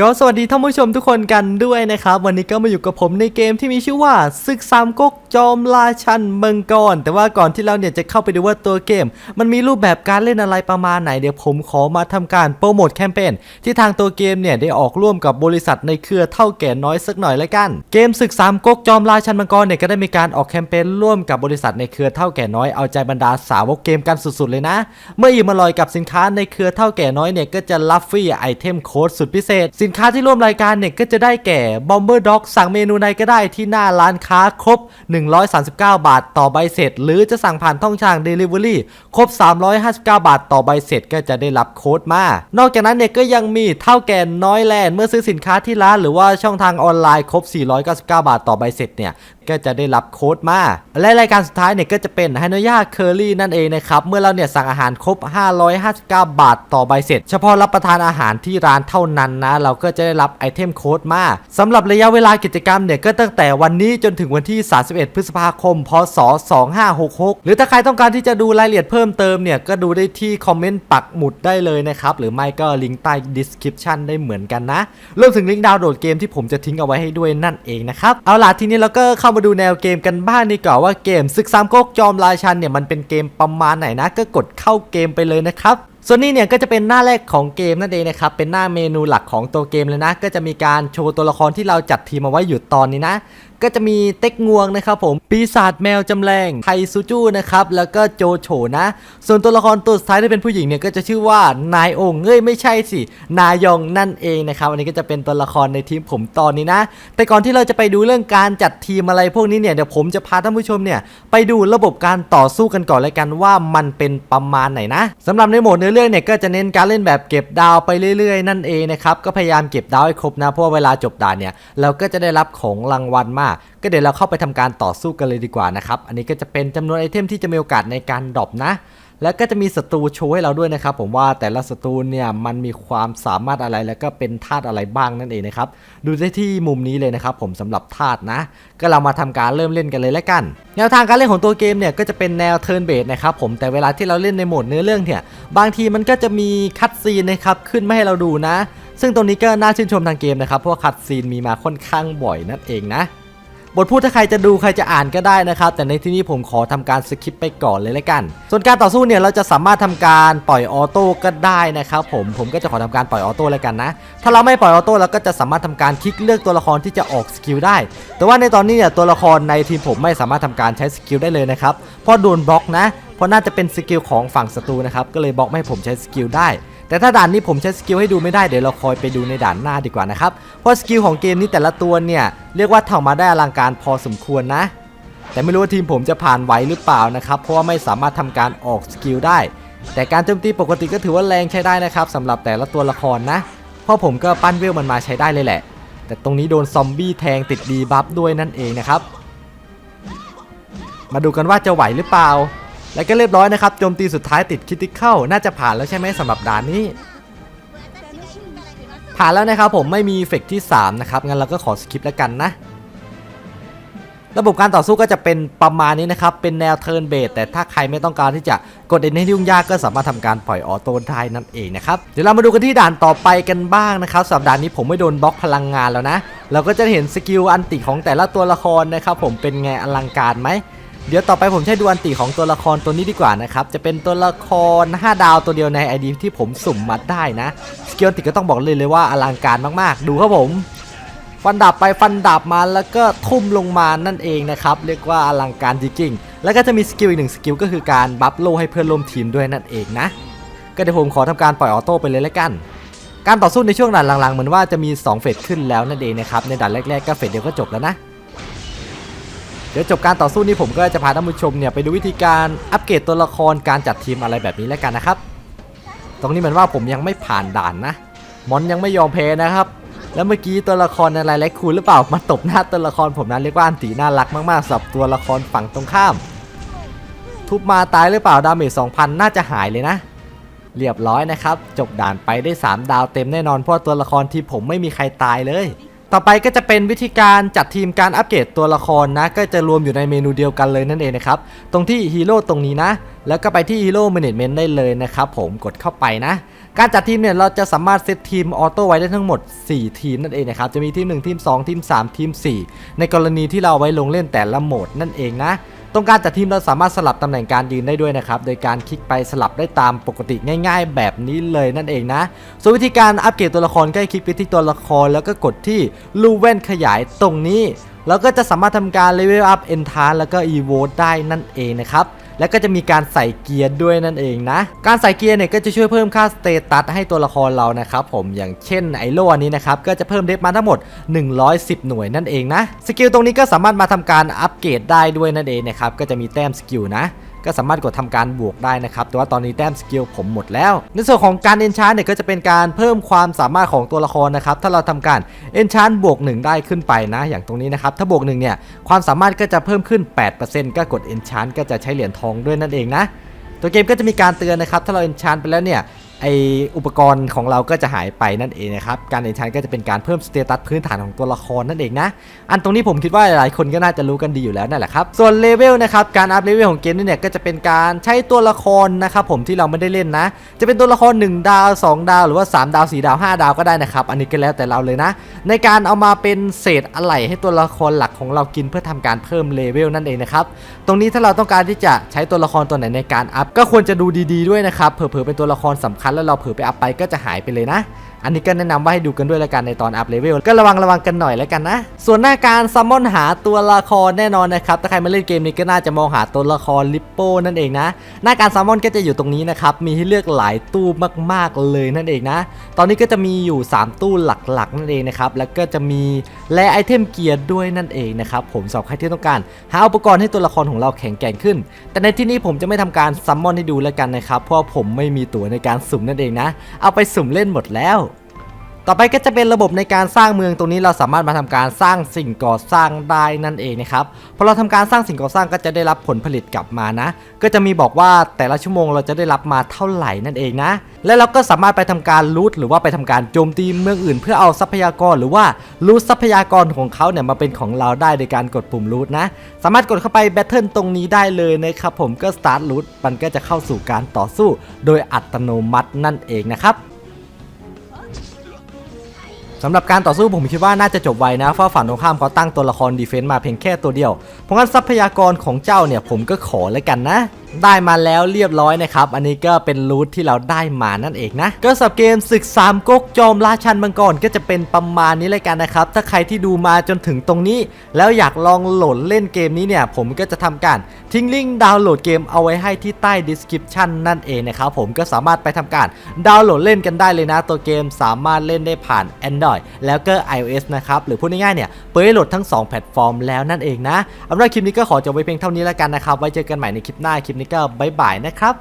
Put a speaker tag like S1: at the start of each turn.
S1: ก็สวัสดีท่านผู้ชมทุกคนกันด้วยนะครับ วันนี้ก็มาอยู่กับผมในเกมที่มีชื่อว่าศึกสามก๊กจอมราชันเมืองกรแต่ว่าก่อนที่เราเนี่ยจะเข้าไปดูว่าตัวเกม มันมีรูปแบบการเล่นอะไรประมาณไหนเดี๋ยวผมขอมาทำการโปรโมทแคมเปญที่ทางตัวเกมเนี่ยได้ออกร่วมกับบริษัทในเครือเท่าแก่น้อยสักหน่อยละกัน เกมศึกสามก๊กจอมราชันมังกรเนี่ยก็ได้มีการออกแคมเปญร่วมกับบริษัทในเครือเท่าแก่น้อยเอาใจบรรดาสาวกเกมกันสุด ๆ เลยนะ เมื่ออิ่มอร่อยกับสินค้าในเครือเท่าแก่น้อยเนี่ยก็จะรับฟรีไอเทมโค้ดสุดพิเศษสินค้าที่ร่วมรายการเนี่ยก็จะได้แก่ Bomber Dog สั่งเมนูใดก็ได้ที่หน้าร้านค้าครบ 139 บาทต่อใบเสร็จ หรือจะสั่งผ่านท่องทาง Delivery ครบ 359 บาทต่อใบเสร็จก็จะได้รับโค้ดมา นอกจากนั้นเนี่ยก็ยังมีเท่าแก่น้อยแลนด์เมื่อซื้อสินค้าที่ร้านหรือว่าช่องทางออนไลน์ครบ 499 บาทต่อใบเสร็จเนี่ยก็จะได้รับโค้ดมา และรายการสุดท้ายเนี่ยก็จะเป็นฮานยาเคอรี่นั่นเองนะครับ เมื่อเราเนี่ยสั่งอาหารครบ 559 บาทต่อใบเสร็จ เฉพาะรับประทานอาหารที่ร้านเท่านั้นนะ เราก็จะได้รับไอเทมโค้ดมาสำหรับระยะเวลากิจกรรมเนี่ยก็ตั้งแต่วันนี้จนถึงวันที่ 31 พฤษภาคม พศ 2566 หรือถ้าใครต้องการที่จะดูรายละเอียดเพิ่มเติมเนี่ยก็ดูได้ที่คอมเมนต์ปักหมุดได้เลยนะครับหรือไม่ก็ลิงก์ใต้ description ได้เหมือนกันนะรวมถึงลิงก์ดาวน์โหลดเกมที่ผมจะทิ้งเอาไว้ให้ด้วยนั่นเองนะครับเอาล่ะทีนี้เราก็เข้ามาดูแนวเกมกันบ้างดีกว่าว่าเกมศึกสามก๊กจอมราชันเนี่ยมันเป็นเกมประมาณไหนนะ ก็กดเข้าเกมไปเลยนะครับส่วนนี้เนี่ยก็จะเป็นหน้าแรกของเกมนั่นเองนะครับเป็นหน้าเมนูหลักของตัวเกมเลยนะ ก็จะมีการโชว์ตัวละครที่เราจัดทีมเอาไว้อยู่ตอนนี้นะ ก็จะมีเต็กงวงนะครับผม ปีศาจแมวจำแรงไทซูจูนะครับ แล้วก็โจโฉนะ ส่วนตัวละครตัวสุดท้ายที่เป็นผู้หญิงเนี่ยก็จะชื่อว่านายองเอ้ยไม่ใช่สิ นายองนั่นเองนะครับ อันนี้ก็จะเป็นตัวละครในทีมผมตอนนี้นะ แต่ก่อนที่เราจะไปดูเรื่องการจัดทีมอะไรพวกนี้เนี่ยเดี๋ยวผมจะพาท่านผู้ชมเนี่ยไปดูระบบการต่อสู้กันก่อนเลยกันว่ามันเป็นประมาณไหนนะสำหรับในโหมดเนื้อเรื่องเนี่ยก็จะเน้นการเล่นแบบเก็บดาวไปเรื่อยๆ นั่นเองนะครับก็พยายามเก็บดาวให้ครบนะเพราะเวลาจบด่านเนี่ยเราก็จะได้รับของรางวัลมาก็เดี๋ยวเราเข้าไปทำการต่อสู้กันเลยดีกว่านะครับ อันนี้ก็จะเป็นจำนวนไอเทมที่จะมีโอกาสในการดรอปนะ แล้วก็จะมีศัตรูโชว์ให้เราด้วยนะครับ ผมว่าแต่ละศัตรูเนี่ยมันมีความสามารถอะไรแล้วก็เป็นธาตุอะไรบ้างนั่นเองนะครับ ดูได้ที่มุมนี้เลยนะครับ ผมสำหรับธาตุนะ ก็เรามาทำการเริ่มเล่นกันเลยแล้วกัน แนวทางการเล่นของตัวเกมเนี่ยก็จะเป็นแนวเทิร์นเบสนะครับผมแต่เวลาที่เราเล่นในโหมดเนื้อเรื่องเนี่ยบางทีมันก็จะมีคัดซีนนะครับขึ้นมาให้เราดูนะซึ่งตรงนี้ก็น่าชื่นชมทางเกมนะครับ เพราะว่าคัดซีนมีมาค่อนข้างบ่อยนั่นเองนะ บทพูดถ้าใครจะดูใครจะอ่านก็ได้นะครับ แต่ในที่นี้ผมขอทำการสคิปไปก่อนเลยละกัน ส่วนการต่อสู้เนี่ยเราจะสามารถทำการปล่อยออโต้ก็ได้นะครับผมผมก็จะขอทำการปล่อยออโต้แล้วกันนะ ถ้าเราไม่ปล่อยออโต้เราก็จะสามารถทำการคลิกเลือกตัวละครที่จะออกสกิลได้ แต่ว่าในตอนนี้เนี่ยตัวละครในทีมผมไม่สามารถทำการใช้สกิลได้เลยนะครับเพราะโดนบล็อกนะ เพราะน่าจะเป็นสกิลของฝั่งศัตรูนะครับก็เลยบล็อกไม่ให้ผมใช้สกิลได้ แต่ถ้าด่านนี้ผมใช้สกิลให้ดูไม่ได้เดี๋ยวเราคอยไปดูในด่านหน้าดีกว่านะครับ เพราะสกิลของเกมนี้แต่ละตัวเนี่ยเรียกว่าทำมาได้อลังการพอสมควรนะ แต่ไม่รู้ว่าทีมผมจะผ่านไหวหรือเปล่านะครับ เพราะว่าไม่สามารถทำการออกสกิลได้ แต่การโจมตีปกติก็ถือว่าแรงใช้ได้นะครับสำหรับแต่ละตัวละครนะ เพราะผมก็ปั้นเวลมันมาใช้ได้เลยแหละ แต่ตรงนี้โดนซอมบี้แทงติดดีบัฟด้วยนั่นเองนะครับ มาดูกันว่าจะไหวหรือเปล่า และก็เรียบร้อยนะครับโจมตีสุดท้ายติดคิติเข้าน่าจะผ่านแล้วใช่ไหมสำหรับด่านนี้ ผ่านแล้วนะครับผมไม่มีเฟกที่ 3 นะครับ งั้นเราก็ขอสคิปแล้วกันนะ ระบบการต่อสู้ก็จะเป็นประมาณนี้นะครับ เป็นแนวเทิร์นเบสแต่ถ้าใครไม่ต้องการที่จะกดเอ็นให้ยุ่งยากก็สามารถทำการปล่อยออโต้ได้นั่นเองนะครับ เดี๋ยวเรามาดูกันที่ด่านต่อไปกันบ้างนะครับสัปดาห์นี้ผมไม่โดนบล็อกพลังงานแล้วนะ เราก็จะเห็นสกิลอันติของแต่ละตัวละครนะครับผมเป็นไงอลังการไหม เดี๋ยวต่อไปผมใช้ดูอันติของตัวละครตัวนี้ดีกว่านะครับ จะเป็นตัวละคร 5 ดาวตัวเดียวใน ID ที่ผมสุ่มมาได้นะ สกิลอันติก็ต้องบอกเลยเลยว่าอลังการมากๆ ดูครับผม ฟันดาบไปฟันดาบมาแล้วก็ทุ่มลงมานั่นเองนะครับ เรียกว่าอลังการจริงๆ แล้วก็จะมีสกิลอีกหนึ่งสกิลก็คือการบัฟโลให้เพื่อนร่วมทีมด้วยนั่นเองนะ ก็เดี๋ยวผมขอทำการปล่อยออโต้ไปเลยแล้วกันการต่อสู้ในช่วงด่านหลังๆ เหมือนว่าจะมี 2 เฟสขึ้นแล้วนั่นเองนะครับ ในด่านแรกๆก็เฟสเดียวก็จบแล้วนะ เดี๋ยวจบการต่อสู้นี้ผมก็จะพาท่านผู้ชมเนี่ยไปดูวิธีการอัปเกรดตัวละครการจัดทีมอะไรแบบนี้แล้วกันนะครับ ตรงนี้เหมือนว่าผมยังไม่ผ่านด่านนะมอนยังไม่ยอมแพ้นะครับ แล้วเมื่อกี้ตัวละครอะไรแลกคูหรือเปล่ามาตบหน้าตัวละครผมนั้นเรียกว่าอันตีน่ารักมากๆสำหรับตัวละครฝั่งตรงข้าม ทุบมาตายหรือเปล่าดาเมจ2,000 น่าจะหายเลยนะ เรียบร้อยนะครับ จบด่านไปได้ 3 ดาวเต็มแน่นอนเพราะตัวละครที่ผมไม่มีใครตายเลย ต่อไปก็จะเป็นวิธีการจัดทีมการอัปเกรดตัวละครนะ ก็จะรวมอยู่ในเมนูเดียวกันเลยนั่นเองนะครับ ตรงที่ฮีโร่ตรงนี้นะ แล้วก็ไปที่ฮีโร่ a ม a น e เมนต์ได้เลยนะครับผมกดเข้าไปนะ การจัดทีมเนี่ยเราจะสามารถเซตทีมออโต้ไว้ได้ทั้งหมด 4 ทีมนั่นเองนะครับ จะมีทีม 1 ทีม 2 ทีม 3 ทีม 4 ในกรณีที่เราไว้ลงเล่นแต่ละโหมดนั่นเองนะ ตรงการจัดทีมเราสามารถสลับตำแหน่งการยืนได้ด้วยนะครับ โดยการคลิกไปสลับได้ตามปกติง่าย ๆ แบบนี้เลยนั่นเองนะ ส่วนวิธีการอัปเกรดตัวละครก็ให้คลิกไปที่ตัวละคร แล้วก็กดที่ลูเว่นขยายตรงนี้ แล้วก็จะสามารถทำการเลเวลอัพเอนทานแล้วก็อีโวตได้นั่นเองนะครับ แล้วก็จะมีการใส่เกียร์ด้วยนั่นเองนะ การใส่เกียร์เนี่ยก็จะช่วยเพิ่มค่าสเตตัสให้ตัวละครเรานะครับผมอย่างเช่นไอโลอันนี้นะครับก็จะเพิ่มเดฟมาทั้งหมด 110 หน่วยนั่นเองนะสกิลตรงนี้ก็สามารถมาทำการอัปเกรดได้ด้วยนั่นเองนะครับก็จะมีแต้มสกิลนะ ก็สามารถกดทำการบวกได้นะครับ แต่ว่าตอนนี้แต้มสกิลผมหมดแล้ว ในส่วนของการเอนชานเนี่ยก็จะเป็นการเพิ่มความสามารถของตัวละครนะครับ ถ้าเราทำการเอนชานบวก 1 ได้ขึ้นไปนะ อย่างตรงนี้นะครับ ถ้าบวก1เนี่ย ความสามารถก็จะเพิ่มขึ้น 8%ก็กดเอนชานก็จะใช้เหรียญทองด้วยนั่นเองนะ ตัวเกมก็จะมีการเตือนนะครับ ถ้าเราเอนชานไปแล้วเนี่ย ไออุปกรณ์ของเราก็จะหายไปนั่นเองนะครับ การเอนชานก็จะเป็นการเพิ่มสเตตัสพื้นฐานของตัวละครนั่นเองนะ อันตรงนี้ผมคิดว่าหลายคนก็น่าจะรู้กันดีอยู่แล้วนั่นแหละครับ ส่วนเลเวลนะครับ การอัพเลเวลของเกมนี่เนี่ยก็จะเป็นการใช้ตัวละครนะครับผมที่เราไม่ได้เล่นนะ จะเป็นตัวละคร 1 ดาว 2 ดาว หรือว่า 3 ดาว 4 ดาว 5 ดาวก็ได้นะครับ อันนี้ก็แล้วแต่เราเลยนะ ในการเอามาเป็นเศษอะไหล่ให้ตัวละครหลักของเรากินเพื่อทำการเพิ่มเลเวลนั่นเองนะครับ ตรงนี้ถ้าเราต้องการที่จะใช้ตัวละครตัวไหนในการอัพก็ควรจะดูดี ๆด้วยนะครับ เผลอๆเป็นตัวละครสำคัญแล้วเราเผลอไปอัพไปก็จะหายไปเลยนะ อันนี้ก็แนะนำว่าให้ดูกันด้วยละกันในตอนอัพเลเวลก็ระวังระวังกันหน่อยล้วกันนะ ส่วนหน้าการซัมมอนหาตัวละครแน่นอนนะครับถ้าใครมาเล่นเกมนี้ก็น่าจะมองหาตัวละครลิปโป้นั่นเองนะ หน้าการซัมมอนก็จะอยู่ตรงนี้นะครับมีให้เลือกหลายตู้มากๆเลยนั่นเองนะ ตอนนี้ก็จะมีอยู่ 3 ตู้หลักๆ นั่นเองนะครับแล้วก็จะมีแลไอเทมเกียร์ด้วยนั่นเองนะครับผมสำหรับใครที่ต้องการ หาอุปกรณ์ให้ตัวละครของเราแข็งแกร่งขึ้น แต่ในที่นี้ผมจะไม่ทำการซัมมอนให้ดูแล้วกันนะครับเพราะผมไม่มีตั๋วในการสุ่มนั่นเองนะ เอาไปสุ่มเล่นหมดแล้ว ต่อไปก็จะเป็นระบบในการสร้างเมืองตรงนี้เราสามารถมาทำการสร้างสิ่งก่อสร้างได้นั่นเองนะครับพอเราทำการสร้างสิ่งก่อสร้างก็จะได้รับผลผลิตกลับมานะ ก็จะมีบอกว่าแต่ละชั่วโมงเราจะได้รับมาเท่าไหร่นั่นเองนะ และเราก็สามารถไปทำการรูทหรือว่าไปทำการโจมตีเมืองอื่น เพื่อเอาทรัพยากรหรือว่ารูททรัพยากรของเขาเนี่ยมาเป็นของเราได้โดยการกดปุ่มรูทนะ สามารถกดเข้าไปแบทเทิลตรงนี้ได้เลยนะครับผมก็สตาร์ทรูทมันก็จะเข้าสู่การต่อสู้ โดยอัตโนมัตินั่นเองนะครับ สำหรับการต่อสู้ผมคิดว่าน่าจะจบไวนะเพราะฝั่งตรงข้ามเขาตั้งตัวละครดีเฟนต์มาเพียงแค่ตัวเดียว เพราะงั้นทรัพยากรของเจ้าเนี่ยผมก็ขอแล้วกันนะ ได้มาแล้วเรียบร้อยนะครับ อันนี้ก็เป็นรูทที่เราได้มานั่นเองนะ ก็สำหรับเกมศึกสามก๊กจอมราชันมังกรก็จะเป็นประมาณนี้เลยกันนะครับ ถ้าใครที่ดูมาจนถึงตรงนี้ แล้วอยากลองโหลดเล่นเกมนี้เนี่ย ผมก็จะทำการทิ้งลิงก์ดาวน์โหลดเกมเอาไว้ให้ที่ใต้ description นั่นเองนะครับผมก็สามารถไปทำการดาวน์โหลดเล่นกันได้เลยนะ ตัวเกมสามารถเล่นได้ผ่าน Android แล้วก็ iOS นะครับหรือพูดง่ายๆเนี่ยเปิดโหลดทั้ง 2 แพลตฟอร์มแล้วนั่นเองนะเอาเป็นว่าคลิปนี้ก็ขอจบไว้เพียงเท่านี้แล้วกันนะครับไว้เจอกันใหม่ในคลิปหน้าคลิปนี้ก็บายบายนะครับ